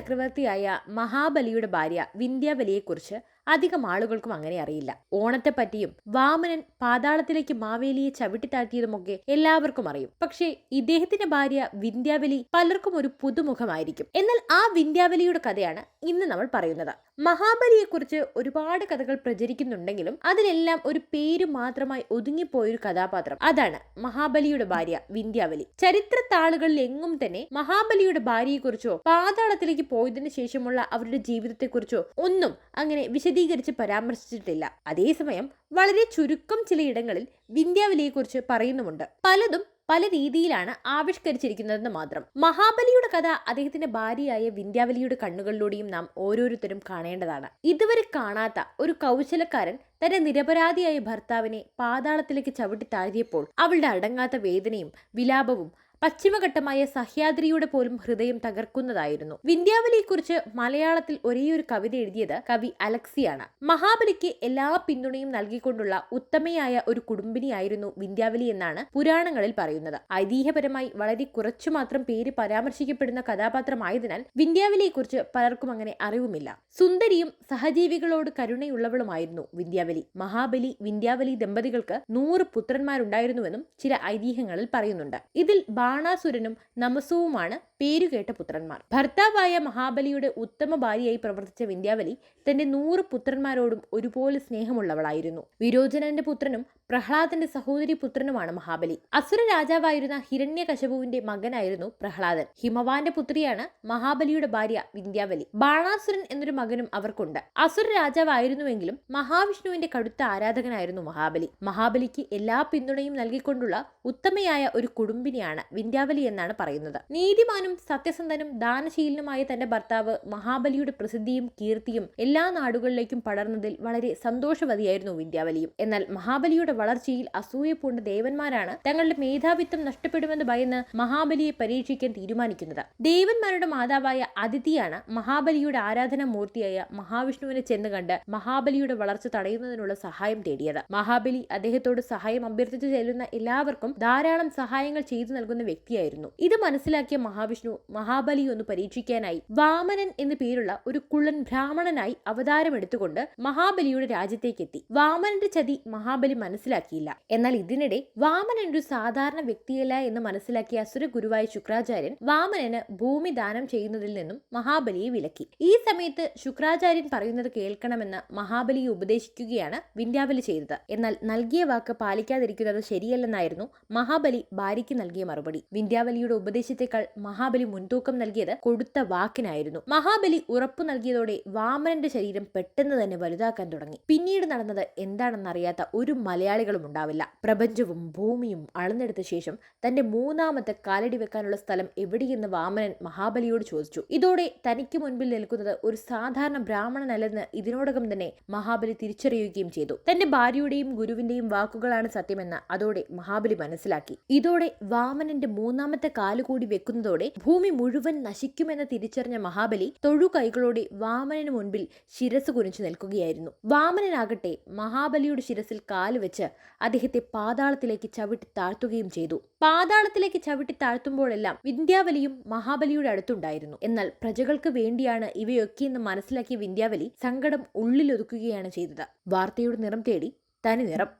ചക്രവർത്തിയായ മഹാബലിയുടെ ഭാര്യ വിന്ധ്യാബലിയെക്കുറിച്ച് അധികം ആളുകൾക്കും അങ്ങനെ അറിയില്ല. ഓണത്തെപ്പറ്റിയും വാമനൻ പാതാളത്തിലേക്ക് മാവേലിയെ ചവിട്ടിത്താഴ്ത്തിയതുമൊക്കെ എല്ലാവർക്കും അറിയും. പക്ഷേ ഇദ്ദേഹത്തിന്റെ ഭാര്യ വിന്ധ്യാവലി പലർക്കും ഒരു പുതുമുഖമായിരിക്കും. എന്നാൽ ആ വിന്ധ്യാവലിയുടെ കഥയാണ് ഇന്ന് നമ്മൾ പറയുന്നത്. മഹാബലിയെക്കുറിച്ച് ഒരുപാട് കഥകൾ പ്രചരിക്കുന്നുണ്ടെങ്കിലും അതിലെല്ലാം ഒരു പേര് മാത്രമായി ഒതുങ്ങിപ്പോയൊരു കഥാപാത്രം അതാണ് മഹാബലിയുടെ ഭാര്യ വിന്ധ്യാവലി. ചരിത്ര താളുകളിൽ എങ്ങും തന്നെ മഹാബലിയുടെ ഭാര്യയെക്കുറിച്ചോ പാതാളത്തിലേക്ക് പോയതിനു ശേഷമുള്ള അവരുടെ ജീവിതത്തെക്കുറിച്ചോ ഒന്നും അങ്ങനെ വിശദീകരിച്ച് പരാമർശിച്ചിട്ടില്ല. അതേസമയം വളരെ ചുരുക്കം ചിലയിടങ്ങളിൽ വിന്ധ്യാവലിയെക്കുറിച്ച് പറയുന്നുമുണ്ട്. പലതും പല രീതിയിലാണ് ആവിഷ്കരിച്ചിരിക്കുന്നതെന്ന് മാത്രം. മഹാബലിയുടെ കഥ അദ്ദേഹത്തിന്റെ ഭാര്യയായ വിന്ധ്യാവലിയുടെ കണ്ണുകളിലൂടെയും നാം ഓരോരുത്തരും കാണേണ്ടതാണ്. ഇതുവരെ കാണാത്ത ഒരു കൗശലക്കാരൻ തന്റെ നിരപരാധിയായ ഭർത്താവിനെ പാതാളത്തിലേക്ക് ചവിട്ടി താഴ്ത്തിയപ്പോൾ അവളുടെ അടങ്ങാത്ത വേദനയും വിലാപവും പശ്ചിമഘട്ടമായ സഹ്യാദ്രിയുടെ പോലും ഹൃദയം തകർക്കുന്നതായിരുന്നു. വിന്ധ്യാവലിയെക്കുറിച്ച് മലയാളത്തിൽ ഒരേയൊരു കവിത എഴുതിയത് കവി അലക്സിയാണ്. മഹാബലിക്ക് എല്ലാ പിന്തുണയും നൽകിക്കൊണ്ടുള്ള ഉത്തമയായ ഒരു കുടുംബിനിയായിരുന്നു വിന്ധ്യാവലി എന്നാണ് പുരാണങ്ങളിൽ പറയുന്നത്. ഐതിഹ്യപരമായി വളരെ കുറച്ചു മാത്രം പേര് പരാമർശിക്കപ്പെടുന്ന കഥാപാത്രമായതിനാൽ വിന്ധ്യാവലിയെക്കുറിച്ച് പലർക്കും അങ്ങനെ അറിവുമില്ല. സുന്ദരിയും സഹജീവികളോട് കരുണയുള്ളവളുമായിരുന്നു വിന്ധ്യാവലി. മഹാബലി വിന്ധ്യാവലി ദമ്പതികൾക്ക് നൂറ് പുത്രന്മാരുണ്ടായിരുന്നുവെന്നും ചില ഐതിഹ്യങ്ങളിൽ പറയുന്നുണ്ട്. ഇതിൽ ബാണാസുരനും നമസുവുമാണ് പേരുകേട്ട പുത്രന്മാർ. ഭർത്താവായ മഹാബലിയുടെ ഉത്തമ ഭാര്യയായി പ്രവർത്തിച്ച വിന്ധ്യാവലി തന്റെ നൂറ് പുത്രന്മാരോടും ഒരുപോലെ സ്നേഹമുള്ളവളായിരുന്നു. വിരോചനന്റെ പുത്രനും പ്രഹ്ലാദന്റെ സഹോദരി പുത്രനുമാണ് മഹാബലി. അസുര രാജാവായിരുന്ന ഹിരണ്യകശപുവിന്റെ മകനായിരുന്നു പ്രഹ്ലാദൻ. ഹിമവാന്റെ പുത്രിയാണ് മഹാബലിയുടെ ഭാര്യ വിന്ധ്യാവലി. ബാണാസുരൻ എന്നൊരു മകനും അവർക്കുണ്ട്. അസുര രാജാവായിരുന്നുവെങ്കിലും മഹാവിഷ്ണുവിന്റെ കടുത്ത ആരാധകനായിരുന്നു മഹാബലി. മഹാബലിക്ക് എല്ലാ പിന്തുണയും നൽകിക്കൊണ്ടുള്ള ഉത്തമയായ ഒരു കുടുംബിനിയാണ് വിന്ധ്യാവലി എന്നാണ് പറയുന്നത്. നീതിമാനും സത്യസന്ധനും ദാനശീലനുമായ തന്റെ ഭർത്താവ് മഹാബലിയുടെ പ്രസിദ്ധിയും കീർത്തിയും എല്ലാ നാടുകളിലേക്കും പടർന്നതിൽ വളരെ സന്തോഷവതിയായിരുന്നു വിന്ധ്യാവലിയും. എന്നാൽ മഹാബലിയുടെ വളർച്ചയിൽ അസൂയ പൂണ്ട ദേവന്മാരാണ് തങ്ങളുടെ മേധാവിത്വം നഷ്ടപ്പെടുമെന്ന് ഭയന്ന് മഹാബലിയെ പരീക്ഷിക്കാൻ തീരുമാനിക്കുന്നത്. ദേവന്മാരുടെ മാതാവായ അതിഥിയാണ് മഹാബലിയുടെ ആരാധന മൂർത്തിയായ മഹാവിഷ്ണുവിനെ ചെന്ന് കണ്ട് മഹാബലിയുടെ വളർച്ച തടയുന്നതിനുള്ള സഹായം തേടിയത്. മഹാബലി അദ്ദേഹത്തോട് സഹായം അഭ്യർത്ഥിച്ചു ചെല്ലുന്ന എല്ലാവർക്കും ധാരാളം സഹായങ്ങൾ ചെയ്തു നൽകുന്ന വ്യക്തിയായിരുന്നു. ഇത് മനസ്സിലാക്കിയ മഹാവിഷ്ണു മഹാബലി ഒന്ന് പരീക്ഷിക്കാനായി വാമനൻ എന്നു പേരുള്ള ഒരു കുള്ളൻ ബ്രാഹ്മണനായി അവതാരമെടുത്തുകൊണ്ട് മഹാബലിയുടെ രാജ്യത്തേക്ക് എത്തി വാമനന്റെ ചതി മഹാബലി മനസ്സിലാക്കിയില്ല. എന്നാൽ ഇതിനിടെ വാമനൻ ഒരു സാധാരണ വ്യക്തിയല്ല എന്ന് മനസ്സിലാക്കിയ അസുര ഗുരുവായ ശുക്രാചാര്യൻ വാമനന് ഭൂമി ദാനം ചെയ്യുന്നതിൽ നിന്നും മഹാബലിയെ വിലക്കി. ഈ സമയത്ത് ശുക്രാചാര്യൻ പറയുന്നത് കേൾക്കണമെന്ന് മഹാബലിയെ ഉപദേശിക്കുകയാണ് വിന്ധ്യാബലി ചെയ്തത്. എന്നാൽ നൽകിയ വാക്ക് പാലിക്കാതിരിക്കുന്നത് ശരിയല്ലെന്നായിരുന്നു മഹാബലി ഭാര്യയ്ക്ക് നൽകിയ മറുപടി. വിന്ധ്യാവലിയുടെ ഉപദേശത്തെക്കാൾ മഹാബലി മുൻതൂക്കം നൽകിയത് കൊടുത്ത വാക്കിനായിരുന്നു. മഹാബലി ഉറപ്പു നൽകിയതോടെ വാമനന്റെ ശരീരം പെട്ടെന്ന് തന്നെ വലുതാക്കാൻ തുടങ്ങി. പിന്നീട് നടന്നത് എന്താണെന്നറിയാത്ത ഒരു മലയാളികളും ഉണ്ടാവില്ല. പ്രപഞ്ചവും ഭൂമിയും അളന്നെടുത്ത ശേഷം തന്റെ മൂന്നാമത്തെ കാലടി വെക്കാനുള്ള സ്ഥലം എവിടെയെന്ന് വാമനൻ മഹാബലിയോട് ചോദിച്ചു. ഇതോടെ തനിക്ക് മുൻപിൽ നിൽക്കുന്നത് ഒരു സാധാരണ ബ്രാഹ്മണനല്ലെന്ന് ഇതിനോടകം തന്നെ മഹാബലി തിരിച്ചറിയുകയും ചെയ്തു. തന്റെ ഭാര്യയുടെയും ഗുരുവിന്റെയും വാക്കുകളാണ് സത്യമെന്ന് അതോടെ മഹാബലി മനസ്സിലാക്കി. ഇതോടെ വാമനന്റെ മൂന്നാമത്തെ കാലുകൂടി വെക്കുന്നതോടെ ഭൂമി മുഴുവൻ നശിക്കുമെന്ന് തിരിച്ചറിഞ്ഞ മഹാബലി തൊഴു കൈകളോടെ വാമനന് മുൻപിൽ ശിരസ് കുനിച്ചു നിൽക്കുകയായിരുന്നു. വാമനനാകട്ടെ മഹാബലിയുടെ ശിരസിൽ കാലുവെച്ച് അദ്ദേഹത്തെ പാതാളത്തിലേക്ക് ചവിട്ടി താഴ്ത്തുകയും ചെയ്തു. പാതാളത്തിലേക്ക് ചവിട്ടി താഴ്ത്തുമ്പോഴെല്ലാം വിന്ധ്യാവലിയും മഹാബലിയുടെ അടുത്തുണ്ടായിരുന്നു. എന്നാൽ പ്രജകൾക്ക് വേണ്ടിയാണ് ഇവയൊക്കെയെന്ന് മനസ്സിലാക്കിയ വിന്ധ്യാവലി സങ്കടം ഉള്ളിലൊതുക്കുകയാണ് ചെയ്തത്. വാർത്തയുടെ നിറം തേടി തനി നിറം